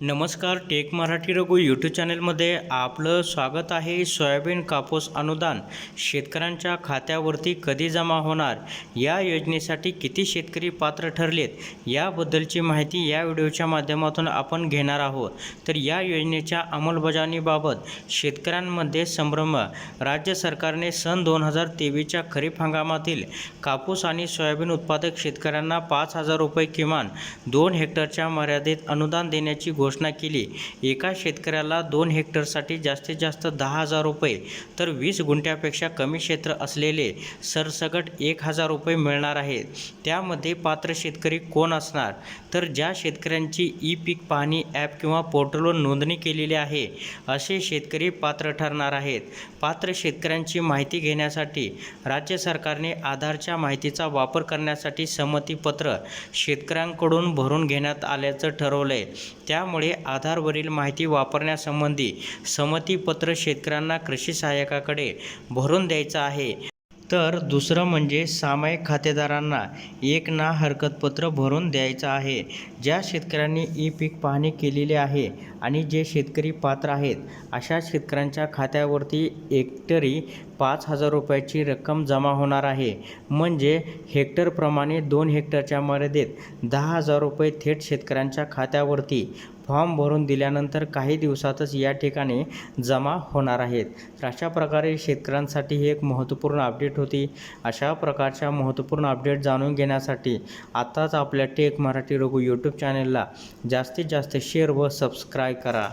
नमस्कार take Marathi Raghu YouTube चॅनलमध्ये आपलं स्वागत आहे. सोयाबीन कापूस अनुदान शेतकऱ्यांच्या खात्यावरती कधी जमा होणार? या योजनेसाठी किती शेतकरी पात्र ठरलेत? याबद्दलची माहिती या व्हिडिओच्या माध्यमातून आपण घेणार आहोत. तर या योजनेच्या अंमलबजावणीबाबत शेतकऱ्यांमध्ये संभ्रम. राज्य सरकारने सन दोन हजार तेवीसच्या खरीप हंगामातील कापूस आणि सोयाबीन उत्पादक शेतकऱ्यांना पाच हजार रुपये किमान दोन हेक्टरच्या मर्यादेत अनुदान देण्याची घोषणा घोषणा केली. एका शेतकऱ्याला दोन हेक्टरसाठी जास्तीत जास्त दहा हजार रुपये तर वीस गुंठ्यापेक्षा कमी क्षेत्र असलेले सरसकट एक हजार रुपये मिळणार आहेत त्यामध्ये पात्र शेतकरी कोण असणार? तर ज्या शेतकऱ्यांची ई पीक पाहणी ॲप किंवा पोर्टलवर नोंदणी केलेली आहे असे शेतकरी पात्र ठरणार आहेत. पात्र शेतकऱ्यांची माहिती घेण्यासाठी राज्य सरकारने आधारच्या माहितीचा वापर करण्यासाठी संमतीपत्र शेतकऱ्यांकडून भरून घेण्यात आल्याचं ठरवलं आहे त्यामुळे आधारवरील माहिती वापरण्यासंबंधी संमतीपत्र शेतकऱ्यांना कृषी सहाय्यकाकडे भरून द्यायचं आहे. तर दुसरं म्हणजे सामायिक खातेदारांना एक ना हरकतपत्र भरून द्यायचं आहे. ज्या शेतकऱ्यांनी ई पीक पाहणी केलेली आहे आणि जे शेतकरी पात्र आहेत अशा शेतकऱ्यांच्या खात्यावरती एकतरी पाच हजार रुपयाची रक्कम जमा होणार आहे. म्हणजे हेक्टरप्रमाणे दोन हेक्टरच्या मर्यादेत दहा हजार रुपये थेट शेतकऱ्यांच्या खात्यावरती फॉर्म भरून दिल्यानंतर काही दिवसातच या ठिकाणी जमा होणार आहेत. तर अशा प्रकारे शेतकऱ्यांसाठी ही एक महत्त्वपूर्ण अपडेट होती. अशा प्रकारच्या महत्त्वपूर्ण अपडेट जाणून घेण्यासाठी आत्ताच आपल्या टेक मराठी रघु यूट्यूब चॅनलला जास्तीत जास्त शेअर व सबस्क्राईब करा.